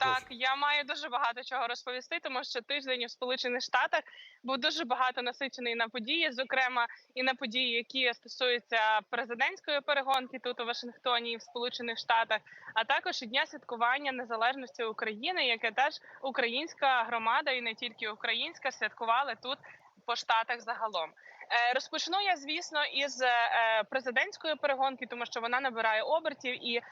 Так, я маю дуже багато чого розповісти, тому що тиждень у Сполучених Штатах був дуже багато насичений на події, зокрема і на події, які стосуються президентської перегонки тут у Вашингтоні і в Сполучених Штатах, а також і дня святкування незалежності України, яке теж українська громада і не тільки українська святкували тут по штатах загалом. Е, Розпочну я, звісно, із е, президентської перегонки, тому що вона набирає обертів. І е,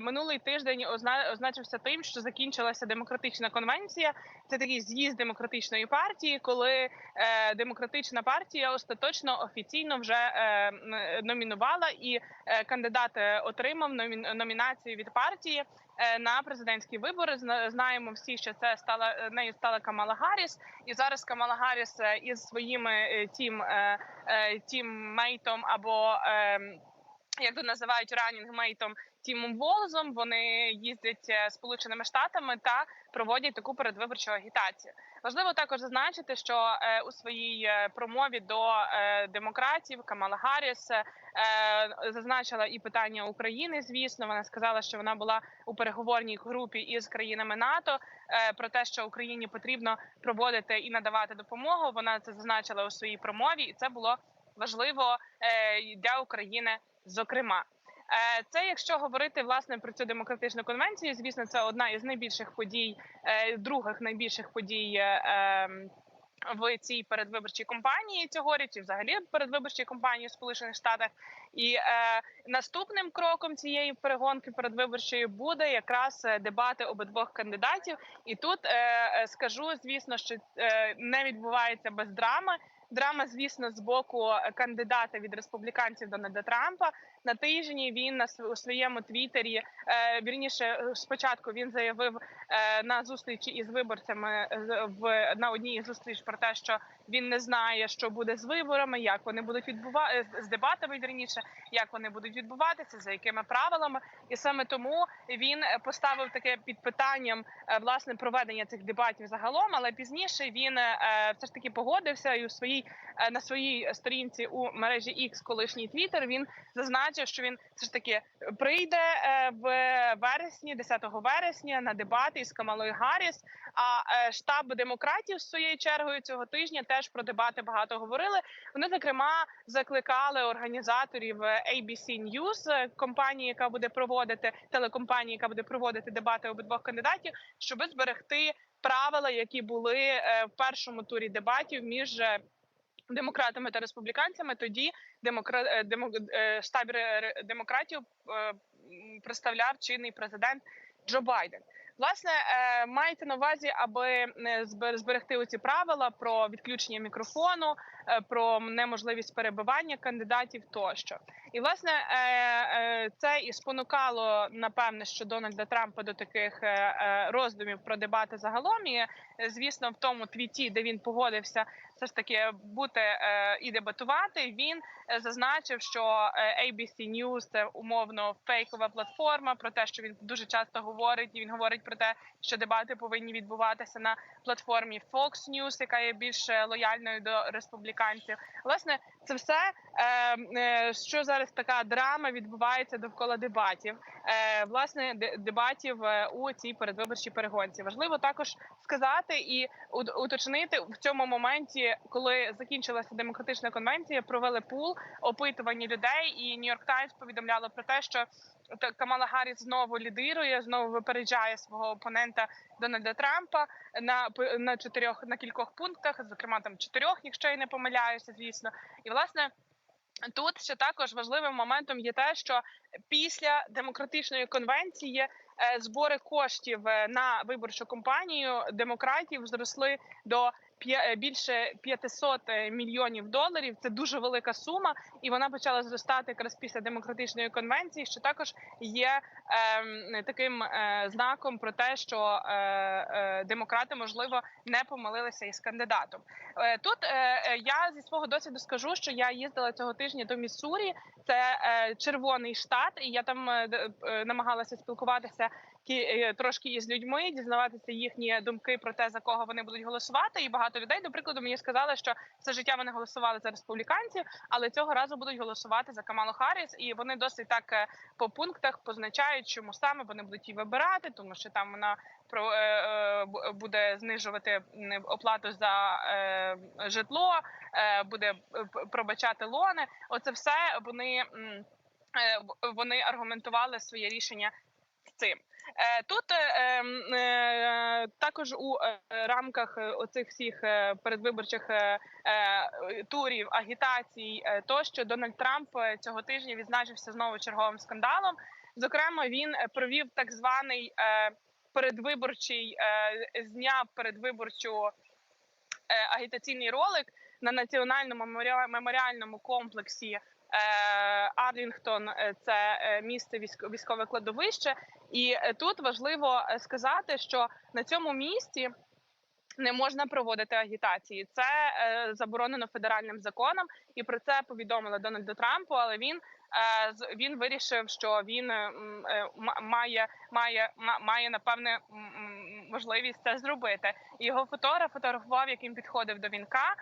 минулий тиждень озна- означився тим, що закінчилася демократична конвенція. Це такий з'їзд демократичної партії, коли демократична партія остаточно офіційно вже номінувала, і кандидат отримав номінацію від партії. Е, На президентські вибори Зна- знаємо всі, що це стала е, нею стала Камала Гарріс, і зараз Камала Гарріс е, із своїми тім тіммейтом або е, як то називають ранінгмейтом Тімом Волзом. Вони їздять сполученими штатами та проводять таку передвиборчу агітацію. Важливо також зазначити, що е, у своїй е, промові до е, демократів Камала Гарріс зазначила і питання України. Звісно, вона сказала, що вона була у переговорній групі із країнами НАТО про те, що Україні потрібно проводити і надавати допомогу. Вона це зазначила у своїй промові, і це було важливо для України. Зокрема, це якщо говорити власне про цю демократичну конвенцію, звісно, це одна із найбільших подій, е, других найбільших подій. е, ем, В цій передвиборчій кампанії цьогоріч, і взагалі передвиборчій кампанії в Сполучених Штатах, і е, наступним кроком цієї перегонки передвиборчої буде якраз е, дебати обидвох кандидатів. І тут е, е, скажу, звісно, що е, не відбувається без драми. Драма, звісно, з боку кандидата від республіканців Дональда Трампа на тижні. Він на св- своєму твіттері, е, вірніше, е, спочатку він заявив е, на зустрічі із виборцями в на одній із зустріч про те, що він не знає, що буде з виборами, як вони будуть відбувати з дебатами. Вірніше, як вони будуть відбуватися, за якими правилами, і саме тому він поставив таке під питанням власне проведення цих дебатів загалом. Але пізніше він все ж таки погодився і у своїй на своїй сторінці у мережі X, колишній Twitter, він зазначив, що він все ж таки прийде е, в вересні, 10 вересня, на дебати із Камалою Гарріс. А е, штаб демократів своєю чергою цього тижня теж про дебати багато говорили. Вони зокрема закликали організаторів е, ABC News, е, компанії, яка буде проводити телекомпанії, яка буде проводити дебати обидвох кандидатів, щоб зберегти правила, які були е, в першому турі дебатів між. Демократами та республіканцями тоді демокра... е, демо... е, штаб демократів е, представляв чинний президент Джо Байден. Власне, мається на увазі, аби збе- зберегти оці правила про відключення мікрофону, про неможливість перебивання кандидатів тощо. І власне це і спонукало напевне, що Дональда Трампа до таких роздумів про дебати загалом. І звісно, в тому твіті, де він погодився все ж таки бути е, і дебатувати. Він е, зазначив, що е, ABC News – це умовно фейкова платформа. Про те, що він дуже часто говорить, і він говорить про те, що дебати повинні відбуватися на платформі Fox News, яка є більш лояльною до республіканців. Власне, це все е, е, що зараз така драма відбувається довкола дебатів. Е, власне, дебатів у цій передвиборчій перегонці. Важливо також сказати і уточнити в цьому моменті, коли закінчилася демократична конвенція, провели пул опитування людей, і Нью-Йорк Таймс повідомляло про те, що Камала Гарріс знову лідирує, знову випереджає свого опонента Дональда Трампа на на чотирьох на кількох пунктах, зокрема там чотирьох, якщо я не помиляюся, звісно, і власне. Тут ще також важливим моментом є те, що після демократичної конвенції е, збори коштів е, на виборчу кампанію демократів зросли до більше 500 мільйонів доларів. Це дуже велика сума, і вона почала зростати якраз після демократичної конвенції, що також є ем, таким е, знаком про те, що е, е, демократи можливо не помилилися із кандидатом. Е, Тут е, е, я зі свого досвіду скажу, що я їздила цього тижня до Міссурі. Це е, червоний штат, і я там е, е, намагалася спілкуватися е, трошки із людьми, дізнаватися їхні думки про те, за кого вони будуть голосувати. І багато людей, до прикладу, мені сказали, що все життя вони голосували за республіканців, але цього разу будуть голосувати за Камалу Харріс. І вони досить так е, по пунктах позначають, чому саме вони будуть її вибирати, тому що там вона про е, е, бу- буде знижувати оплату за е, житло, е, буде е, пробачати лони. Оце все вони. е, вони аргументували своє рішення цим. Е, Тут е, ем, е, також у рамках оцих всіх передвиборчих турів, агітацій, е, тощо Дональд Трамп цього тижня відзначився знову черговим скандалом. Зокрема, він провів так званий передвиборчий зняв передвиборчу агітаційний ролик на національному меморіа- меморіальному комплексі Арлінгтон. Е, Це е, місце військо- військове кладовище. І е, тут важливо е, сказати, що на цьому місці не можна проводити агітації. Це е, заборонено федеральним законом, і про це повідомили Дональду Трампу. Але він е, він вирішив, що він е, е, має має має напевне можливість це зробити. Його фотограф фотографував, яким підходив до вінка.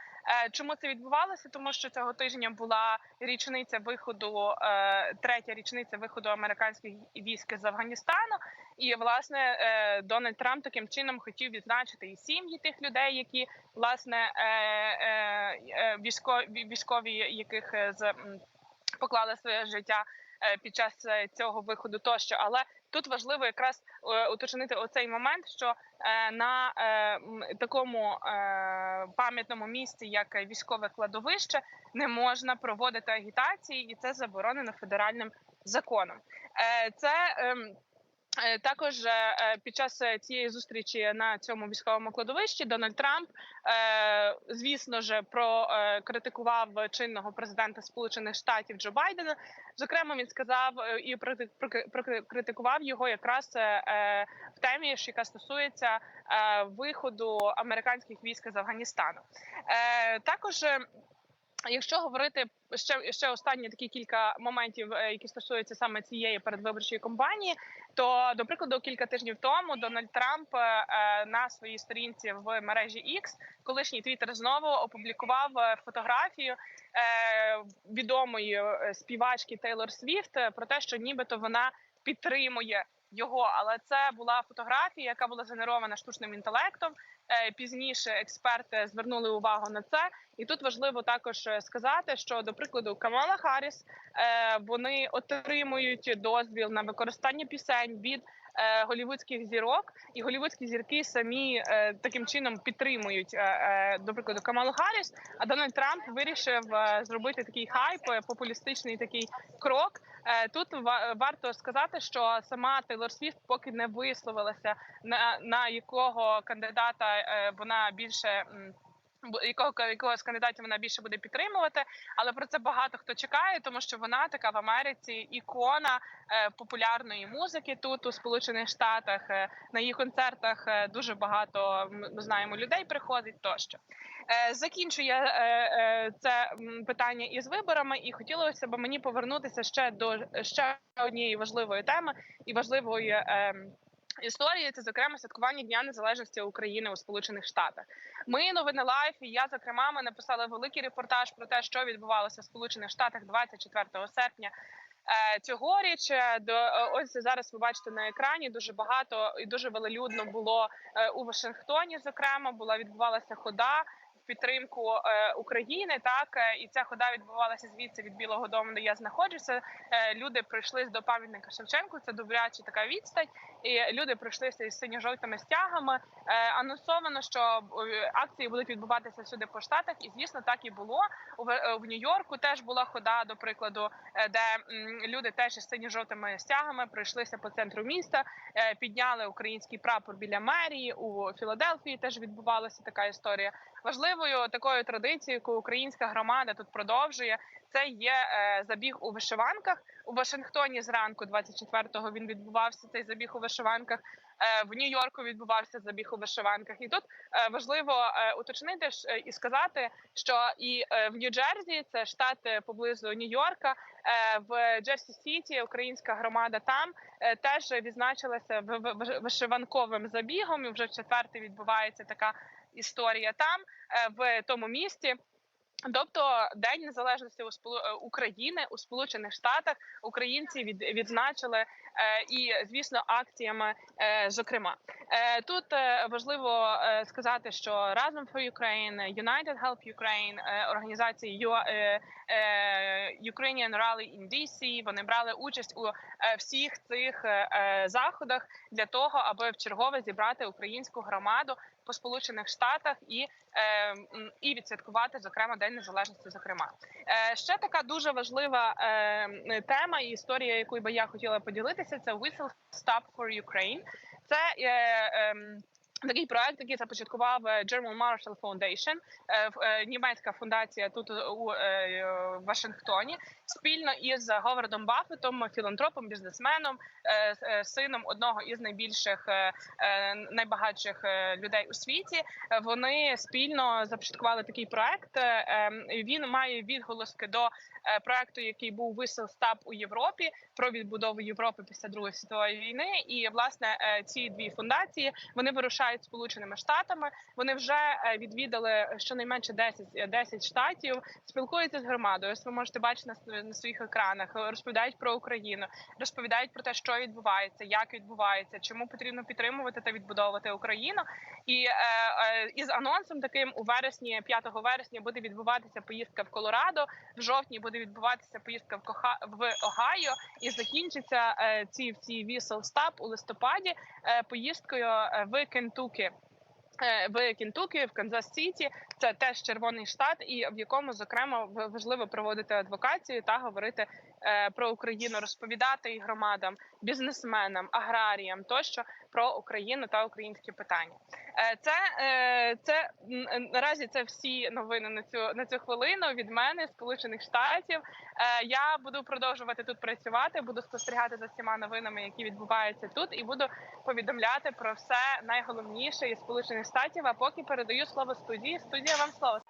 Е, Чому це відбувалося? Тому що цього тижня була річниця виходу, е, третя річниця виходу американських військ з Афганістану. І власне е, Дональд Трамп таким чином хотів відзначити і сім'ї тих людей, які власне е, е, е, військові військові, яких е, з поклали своє життя е, під час е, цього виходу, тощо. Але тут важливо якраз е, уточнити оцей момент, що на такому пам'ятному місці, як військове кладовище, не можна проводити агітації, і це заборонено федеральним законом. Це ем, Також е, е, під час е, цієї зустрічі на цьому військовому кладовищі Дональд Трамп, е, звісно ж, прокритикував чинного президента Сполучених Штатів Джо Байдена. Зокрема, він сказав е, і прокритикував його якраз е, е, в темі, яка стосується е, виходу американських військ з Афганістану. Е, Також. Якщо говорити ще ще останні такі кілька моментів, е, які стосуються саме цієї передвиборчої кампанії, то до прикладу, кілька тижнів тому Дональд Трамп е, на своїй сторінці в мережі X, колишній Твіттер знову опублікував е, фотографію відомої співачки Тейлор Свіфт про те, що нібито вона підтримує його, але це була фотографія, яка була згенерована штучним інтелектом. Е, Пізніше експерти звернули увагу на це, і тут важливо також е, сказати, що до прикладу Камала Харріс е, вони отримують дозвіл на використання пісень від голівудських зірок, і голівудські зірки самі е, таким чином підтримують е, е, до прикладу Камалу Харріс. А Дональд Трамп вирішив е, зробити такий хайп, е, популістичний такий крок. Е, Тут ва- варто сказати, що сама Тейлор Свіфт поки не висловилася на, на якого кандидата е, вона більше. Якого якого з кандидатів вона більше буде підтримувати, але про це багато хто чекає, тому що вона така в Америці ікона е, популярної музики тут у Сполучених Штатах. Е, на її концертах е, дуже багато ми знаємо людей приходить тощо. Закінчує це питання із виборами, і хотілося б мені повернутися ще до ще однієї важливої теми і важливої. Історії це зокрема святкування Дня Незалежності України у Сполучених Штатах. Ми новини лайф. І я зокрема ми написали великий репортаж про те, що відбувалося в Сполучених Штатах 24 серпня. е, Цьогоріч Е, до е, ось зараз ви бачите на екрані дуже багато і дуже велелюдно було у Вашингтоні. Зокрема, була відбувалася хода в підтримку України. Так і ця хода відбувалася звідси від Білого Дому, де я знаходжуся. Люди прийшли до пам'ятника Шевченку. Це добряча така відстань. І люди прийшлися із синьо-жовтими стягами. Е, анонсовано, що е, акції будуть відбуватися всюди по штатах, і звісно, так і було. Е, в Нью-Йорку теж була хода, до прикладу, де люди теж із синьо-жовтими стягами пройшлися по центру міста, підняли український прапор біля мерії. У Філадельфії теж відбувалася така історія. Важливою такою традицією, яку українська громада тут продовжує, це є е, забіг у вишиванках. У Вашингтоні зранку, 24-го, він відбувався цей забіг у вишиванках. Е, В Нью-Йорку відбувався забіг у вишиванках. І тут е, важливо уточнити ж, і сказати, що і в Нью-Джерсі, це штат поблизу Нью-Йорка, в Джерсі Сіті, українська громада там теж відзначилася вишиванковим забігом. І вже в четвертий відбувається така історія там, в тому місті. Тобто День незалежності у Сполу- е, України у Сполучених Штатах українці від, відзначили е, і, звісно, акціями. Е, зокрема, тут важливо сказати, що разом for Ukraine, United Help Ukraine, організації UA, е, е, Ukrainian Rally in DC, Вони брали участь у всіх цих заходах для того, аби в чергове зібрати українську громаду по сполучених штатах і, і відсвяткувати зокрема День Незалежності. Зокрема, е, ще така дуже важлива е, тема і історія, якою би я хотіла поділитися, це Whistle Stop for Ukraine. Це е, ем, Такий проект, який започаткував е, German Marshall Foundation, е, е, німецька фундація тут у Вашингтоні, спільно із Говардом Баффетом, філантропом, бізнесменом, сином одного із найбільших найбагатших людей у світі. Вони спільно започаткували такий проект. Ем, Він має відголоски до проекту, який був Stop у Європі про відбудову Європи після Другої світової війни. І власне е, ці дві фундації вони вирушають сполученими штатами. Вони вже е, відвідали щонайменше 10, е, 10 штатів, спілкуються з громадою. Ось ви можете бачити на, своїх екранах. е, Розповідають про Україну, розповідають про те, що відбувається, як відбувається, чому потрібно підтримувати та відбудовувати Україну. І е, е, із анонсом таким у вересні, 5 вересня, буде відбуватися поїздка в Колорадо. В жовтні буде відбуватися поїздка в Коха в Огайо, і закінчиться е, ці всі вісел стаб у листопаді е, поїздкою е, в Кентукі. В Кентукі, в Канзас Сіті, це теж червоний штат, і в якому зокрема важливо проводити адвокацію та говорити про Україну, розповідати і громадам, бізнесменам, аграріям тощо про Україну та українські питання. Е, Це е, це е, наразі це всі новини на цю на цю хвилину від мене, сполучених штатів. Е, Я буду продовжувати тут працювати, буду спостерігати за всіма новинами, які відбуваються тут, і буду повідомляти про все найголовніше із сполучених штатів. А поки передаю слово студії. Студія вам слово.